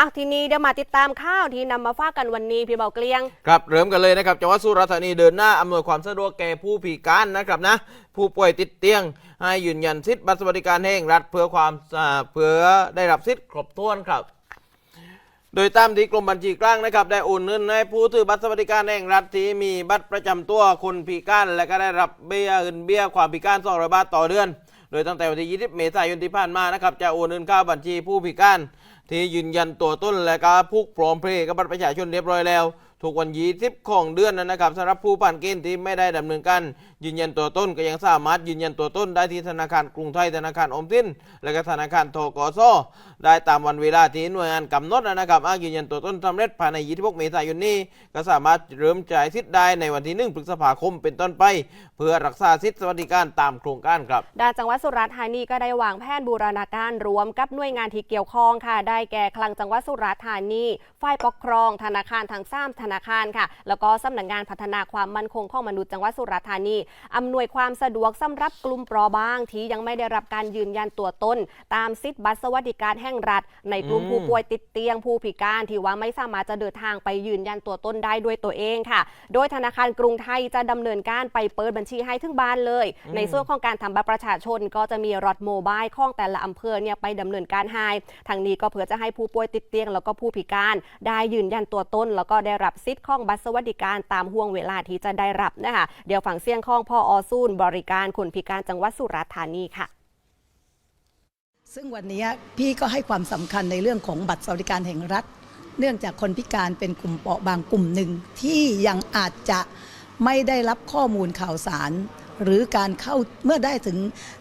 อะทีนี้เดี๋ยวมาติดตามข่าวที่นำมาฝากกันวันนี้พี่เบาเกลียง ครับเริ่มกันเลยนะครับจังหวัดสุราษฎร์ธานีเดินหน้าอำนวยความสะดวกแก่ผู้พิการนะครับนะ ผู้ป่วยติดเตียง ให้ยืนยันสิทธิบัตรสวัสดิการแห่งรัฐเพื่อความเพื่อได้รับสิทธิ์ครบถ้วนครับโดยตามที่กรมบัญชีกลางนะครับได้โอนเงินให้ผู้ถือบัตรสวัสดิการแห่งรัฐที่มีบัตรประจำตัวคนพิการ และก็ได้รับเบี้ยเงินเบี้ยความพิการ200บาทต่อเดือน โดยตั้งแต่วันที่ 20 เมษายนที่ผ่านมานะครับจะโอนเงินเข้าบัญชีผู้พิการ ที่ยืนยันตัวต้นและก็ผูกพร้อมเพรย์กับบัตรประชาชนเรียบร้อยแล้วทุกวันยี่สิบของเดือนนั้นนะครับสำหรับผู้ผ่านเกณฑ์ที่ไม่ได้ดำเนินการยืนยันตัวต้นก็ยังสามารถยืนยันตัวต้นได้ที่ธนาคารกรุงไทยธนาคารอมสินและก็ธนาคารทกสได้ตามวันเวลาที่หน่วยงานกำหนดนะครับอ้างยืนยันตัวต้นสำเร็จภายใน26เมษายนนี้ ก็สามารถเริ่มจ่ายสิทธิ์ได้ในวันที่1พฤษภาคมเป็นต้นไป เพื่อรักษาสิทธิสวัสดิการตามโครงการครับด้านจังหวัดสุราษฎร์ธานีก็ได้วางแผนบูรณาการรวมกับหน่วยงานที่เกี่ยวข้องค่ะได้แก่คลังจังหวัดสุราษฎร์ธานี ฝ่ายปกครอง ธนาคารทางซ้ำธนาคารค่ะ แล้วก็สำนักงานพัฒนาความมั่นคงของมนุษย์จังหวัดสุราษฎร์ธานีอำนวยความสะดวกสำหรับกลุ่มเปราะบางที่ยังไม่ได้รับการยืนยันตัวตนตามสิทธิบัตรสวัสดิการแห่งรัฐ ในกลุ่มผู้ป่วยติดเตียงผู้พิการที่ว่าไม่สามารถจะเดินทางไปยืนยันตัวตนได้ด้วยตัวเองค่ะ โดยธนาคารกรุงไทยจะดำเนินการไปเปิดบัญชีให้ถึงบ้านเลย ในส่วนของการทำบัตรประชาชนก็จะมีรถโมบายของแต่ละอำเภอเนี่ยไปดำเนินการให้ทางนี้ก็เพื่อจะให้ผู้ป่วยติดเตียง แล้วก็ผู้พิการได้ยืนยันตัวตนแล้วก็ได้รับสิทธิ์ของบัตรสวัสดิการตามห่วงเวลาที่จะได้รับนะคะเดี๋ยวฝั่งเสียงของพ่ออซูนบริการคนพิการจังหวัดสุราษฎร์ธานีค่ะซึ่งวันนี้พี่ก็ให้ความสำคัญในเรื่องของบัตรสวัสดิการแห่งรัฐ เนื่องจากคนพิการเป็นกลุ่มเปราะบางกลุ่มหนึ่งที่ยังอาจจะไม่ได้รับข้อมูลข่าวสาร หรือการเข้าเมื่อได้ถึง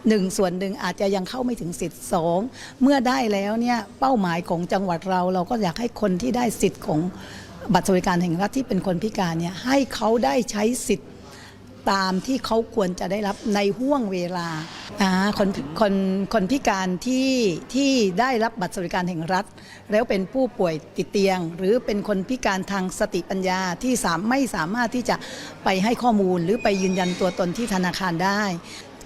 หนึ่งส่วนหนึ่งอาจจะยังเข้าไม่ถึงสิทธิ์สองเมื่อได้แล้วเนี่ยเป้าหมายของจังหวัดเรา เราก็อยากให้คนที่ได้สิทธิ์ของบัตรสวัสดิการแห่งรัฐที่เป็นคนพิการเนี่ยให้เขาได้ใช้สิทธิ์ ตามที่เขาควรจะได้รับในห่วงเวลาคนคนคนพิการที่ที่ได้รับบัตรสวัสดิการแห่งรัฐ แล้วเป็นผู้ป่วยติดเตียง หรือเป็นคนพิการทางสติปัญญาที่สามไม่สามารถที่จะไปให้ข้อมูล หรือไปยืนยันตัวตนที่ธนาคารได้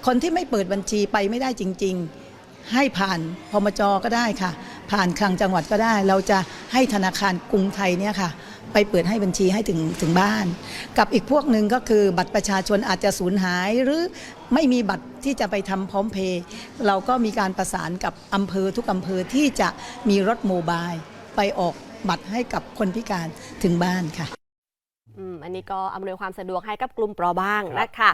คนที่ไม่เปิดบัญชีไปไม่ได้จริง ๆ ให้ผ่านพมจก็ได้ค่ะ ผ่านคลังจังหวัดก็ได้ เราจะให้ธนาคารกรุงไทยเนี่ยค่ะ ไปเปิดให้บัญชีให้ถึงถึงบ้าน กับอีกพวกหนึ่งก็คือบัตรประชาชนอาจจะสูญหายหรือไม่มีบัตรที่จะไปทำพร้อมเพย์เราก็มีการประสานกับอำเภอทุกอำเภอที่จะมีรถโมบายไปออกบัตรให้กับคนพิการถึงบ้านค่ะอันนี้ก็อำนวยความสะดวกให้กับกลุ่มเปราะบางนะคะ